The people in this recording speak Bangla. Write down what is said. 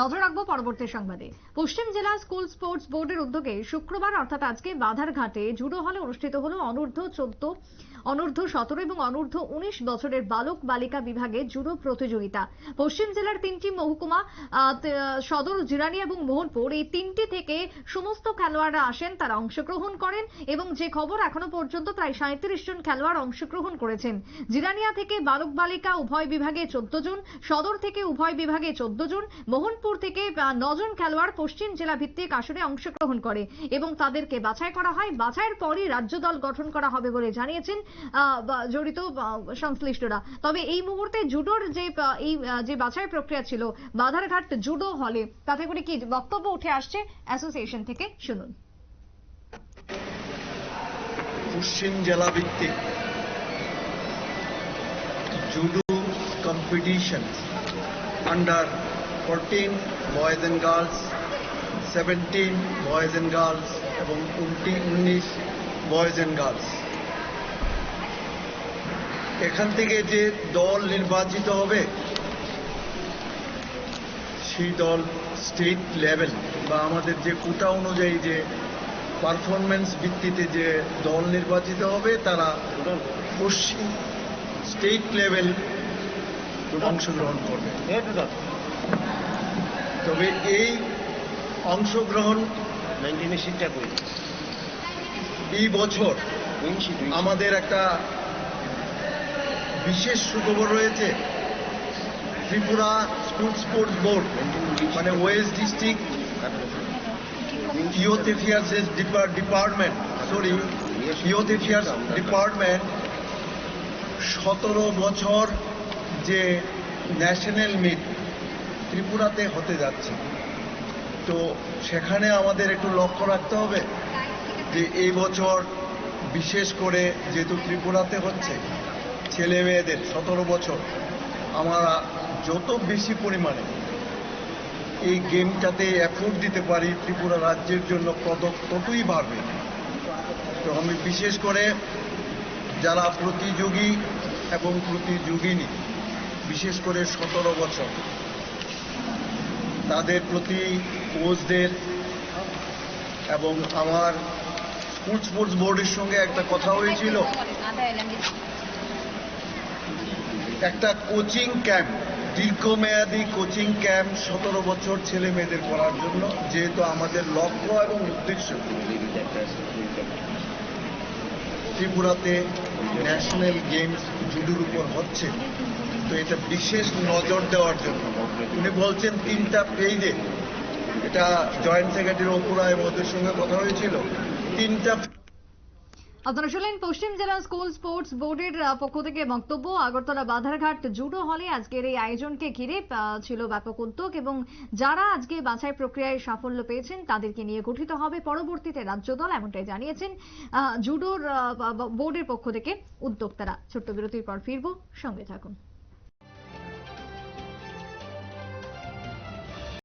নজর রাখব পরবর্তী সংবাদে। পশ্চিম জেলা স্কুল স্পোর্টস বোর্ডের উদ্যোগে শুক্রবার, অর্থাৎ আজকে বাধারঘাটে জুডো হলে অনুষ্ঠিত হলো অনূর্ধ্ব চোদ্দ অনূর্ধ্ব সতেরো এবং অনূর্ধ্ব উনিশ বছরের বালক বালিকা বিভাগে জুডো প্রতিযোগিতা। পশ্চিম জেলার তিনটি মহকুমা সদর, জিরানি এবং মোহনপুর, এই তিনটি থেকে সমস্ত খেলোয়াড়রা আসেন, তারা অংশগ্রহণ করেন এবং যে খবর এখনও পর্যন্ত প্রায় সাঁত্রিশ জন খেলোয়াড় অংশগ্রহণ করেছেন। জিরানিয়া থেকে বালক বালিকা উভয় বিভাগে চোদ্দ জন, সদর থেকে উভয় বিভাগে চোদ্দ জন, মোহনপুর থেকে নজন খেলোয়াড় পশ্চিম জেলা ভিত্তিক আসরে অংশগ্রহণ করে এবং তাদেরকে বাছাই করা হয়। বাছাইয়ের পরই রাজ্য দল গঠন করা হবে বলে জানিয়েছেন জড়িত সংশ্লিষ্টরা। তবে এই মুহূর্তে জুডোর যে এই যে বাছাই প্রক্রিয়া ছিল, বাধারঘাট জুডো হলে, তাতে করে কি বক্তব্য উঠে আসছে? অ্যাসোসিয়েশন থেকে শুনুন। পশ্চিম জেলা ভিত্তিক judo competition under fourteen boys and girls seventeen boys and girls এবং উনিশ বয়েজ অ্যান্ড গার্লস এখান থেকে যে দল নির্বাচিত হবে সেই দল স্টেট লেভেল বা আমাদের যে কোটা অনুযায়ী যে পারফরমেন্স ভিত্তিতে যে দল নির্বাচিত হবে তারা পশ্চিম স্টেট লেভেল অংশগ্রহণ করবে। তবে এই অংশগ্রহণ এই বছর আমাদের একটা বিশেষ সুখবর রয়েছে ত্রিপুরা স্কুল স্পোর্টস বোর্ড মানে west district youth affairs department sorry youth affairs department সতেরো বছর যে ন্যাশনাল মিট ত্রিপুরাতে হতে যাচ্ছে। তো সেখানে আমাদের একটু লক্ষ্য রাখতে হবে যে এই বছর বিশেষ করে যেহেতু ত্রিপুরাতে হচ্ছে ছেলে মেয়েদের সতেরো বছর, আমরা যত বেশি পরিমাণে এই গেমটাতে অ্যাফোর্ড দিতে পারি, ত্রিপুরা রাজ্যের জন্য পদক ততই বাড়বে। তো আমি বিশেষ করে যারা প্রতিযোগী এবং প্রতিযোগিনী, বিশেষ করে সতেরো বছর, তাদের প্রতি কোচদের এবং আমার স্পোর্টস বোর্ডের সঙ্গে একটা কথা হয়েছিল। একটা কোচিং ক্যাম্প, দীর্ঘমেয়াদী কোচিং ক্যাম্প, সতেরো বছর ছেলে মেয়েদের করার জন্য, যেহেতু আমাদের লক্ষ্য এবং উদ্দেশ্য। ত্রিপুরাতে ন্যাশনাল গেমস জুডুর উপর হচ্ছে। তো এটা বিশেষ নজর দেওয়ার জন্য। উনি বলছেন তিনটা পেজে এটা জয়েন্ট সেক্রেটারি অপুরা এবং ওদের সঙ্গে কথা হয়েছিল। তিনটা আপনারা শুনলেন, পশ্চিম জেলা স্কুল স্পোর্টস বোর্ডের পক্ষ থেকে বক্তব্য। আগরতলা বাধারঘাট জুডো হলে আজকের এই আয়োজনকে ঘিরে ছিল ব্যাপক উদ্যোগ এবং যারা আজকে বাছাই প্রক্রিয়ায় সাফল্য পেয়েছেন, তাদেরকে নিয়ে গঠিত হবে পরবর্তীতে রাজ্য দল এমনটাই জানিয়েছেন জুডোর বোর্ডের পক্ষ থেকে উদ্যোক্তারা। ছোট্ট বিরতির পর ফিরবো, সঙ্গে থাকুন।